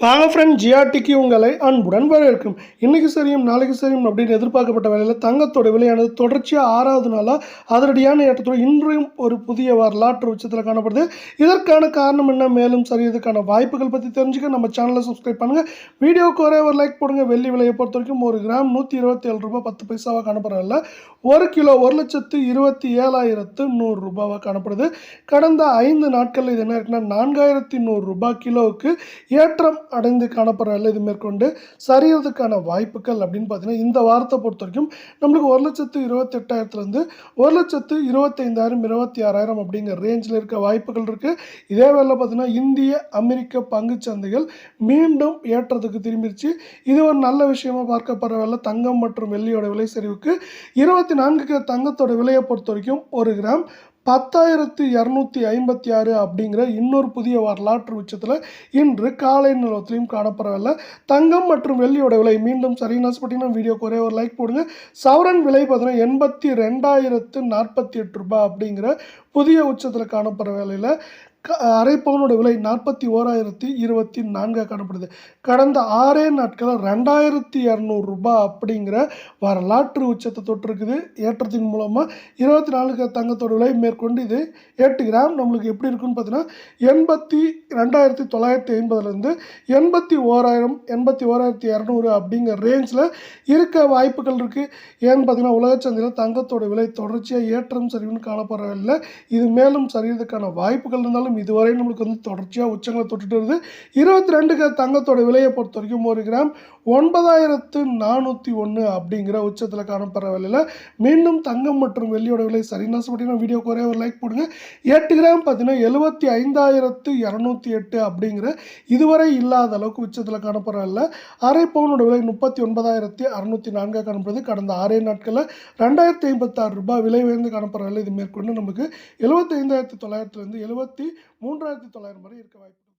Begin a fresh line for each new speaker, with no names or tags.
வாங்க ஃப்ரெண்ட் ஜிஆர்டிக்கு உங்களை அன்புடன் வரவேற்கும். இன்றைக்கு சரியும் நாளைக்கு சரியும் அப்படின்னு எதிர்பார்க்கப்பட்ட வேலையில் தங்கத்தோட விலையானது தொடர்ச்சியாக ஆறாவது நாளாக அதிரடியான ஏற்றத்தோடு இன்றையும் ஒரு புதிய வரலாற்று உச்சத்தில் காணப்படுது. இதற்கான காரணம் என்ன? மேலும் சரியதுக்கான வாய்ப்புகள் பற்றி தெரிஞ்சுக்க நம்ம சேனலை சப்ஸ்கிரைப் பண்ணுங்கள் வீடியோவுக்கு ஒரே ஒரு லைக் போடுங்க. வெள்ளி விலையை பொறுத்த வரைக்கும் ஒரு கிராம் நூற்றி இருபத்தி ஏழு ரூபாய் பத்து பைசாவாக காணப்படுறதில்ல ஒரு கிலோ ஒரு லட்சத்து இருபத்தி ஏழாயிரத்து நூறு ரூபாவாக காணப்படுது. கடந்த ஐந்து நாட்களில் இது என்ன இருக்குன்னா நான்காயிரத்தி நூறு ரூபாய் கிலோவுக்கு ஏற்றம் அடைந்து காணப்படுற இது மேற்கொண்டு சரியறதுக்கான வாய்ப்புகள் அப்படின்னு பார்த்தீங்கன்னா இந்த வாரத்தை பொறுத்த வரைக்கும் நம்மளுக்கு ஒரு லட்சத்து இருபத்தெட்டாயிரத்துலேருந்து ஒரு லட்சத்து இருபத்தைந்தாயிரம் இருபத்தி ஆறாயிரம் அப்படிங்கிற ரேஞ்சில் இருக்க வாய்ப்புகள் இருக்குது இதே வேலை பார்த்தீங்கன்னா இந்திய அமெரிக்க பங்குச் சந்தைகள் மீண்டும் ஏற்றத்துக்கு திரும்பிடுச்சு இது ஒரு நல்ல விஷயமா பார்க்கப்படுற வேலை தங்கம் மற்றும் வெள்ளியோட விலை சரிவுக்கு இருபத்தி நான்கு தங்கத்தோட விலையை பொறுத்த வரைக்கும் ஒரு கிராம் பத்தாயிரத்து இரநூத்தி ஐம்பத்தி ஆறு அப்படிங்கிற இன்னொரு புதிய வரலாற்று உச்சத்தில் இன்று காலை நிலவத்திலையும் காணப்படவில்லை. தங்கம் மற்றும் வெள்ளியோட விலை மீண்டும் சரின்னு ஆசைப்பட்டீங்கன்னா வீடியோக்கு ஒரே ஒரு லைக் போடுங்க. சவரன் விலை பார்த்தீங்கன்னா எண்பத்தி ரெண்டாயிரத்து நாற்பத்தி எட்டு ரூபாய் அப்படிங்கிற புதிய உச்சத்தில் காணப்படுற வேலையில் க அரை பவுனோட விலை நாற்பத்தி ஓராயிரத்தி இருபத்தி நான்காக காணப்படுது. கடந்த ஆறே நாட்களில் ரெண்டாயிரத்தி இரநூறுபா அப்படிங்கிற வரலாற்று உச்சத்தை தொட்டிருக்குது. ஏற்றத்தின் மூலமாக இருபத்தி நாலு தங்கத்தோட விலை மேற்கொண்டு இது எட்டு கிராம் நம்மளுக்கு எப்படி இருக்குன்னு பார்த்தீங்கன்னா எண்பத்தி ரெண்டாயிரத்தி தொள்ளாயிரத்தி ஐம்பதுலேருந்து எண்பத்தி ஓராயிரம் எண்பத்தி ஓராயிரத்தி இரநூறு அப்படிங்கிற ரேஞ்சில் இருக்க வாய்ப்புகள் இருக்குது ஏன்னு பார்த்தீங்கன்னா உலகச்சந்தையில் தங்கத்தோட விலை தொடர்ச்சியாக ஏற்றம் சரிவுன்னு காணப்படவில்லை இது மேலும் சரியறதுக்கான வாய்ப்புகள் இருந்தாலும் இதுவரை நம்மளுக்கு வந்து தொடர்ச்சியாக உச்சங்களை தொட்டுட்டு வருது. இருபத்தி ரெண்டுக்கு தங்கத்தோட விலையை பொறுத்த வரைக்கும் ஒரு கிராம் ஒன்பதாயிரத்து நானூற்றி ஒன்று அப்படிங்கிற உச்சத்தில் காணப்படுற விலையில் மீண்டும் தங்கம் மற்றும் வெள்ளியோட விலை சரின்னு ஆசைப்பட்டீங்கன்னா வீடியோக்கு ஒரே ஒரு லைக் போடுங்க. எட்டு கிராம் பார்த்தீங்கன்னா எழுபத்தி ஐந்தாயிரத்து இரநூத்தி எட்டு அப்படிங்கிற இதுவரை இல்லாத அளவுக்கு உச்சத்தில் காணப்படுற விலை. அரை பவுனோட விலை முப்பத்தி ஒன்பதாயிரத்தி அறுநூத்தி நான்காக காணப்படுது. கடந்த ஆறே நாட்களில் ரெண்டாயிரத்தி ஐம்பத்தாறு ரூபாய் விலை உயர்ந்து காணப்படுற இது மேற்கொண்டு நமக்கு எழுபத்தைந்தாயிரத்தி தொள்ளாயிரத்துலேருந்து எழுபத்தி மூன்றாயிரத்தி தொள்ளாயிரம் வரை இருக்க வாய்ப்பு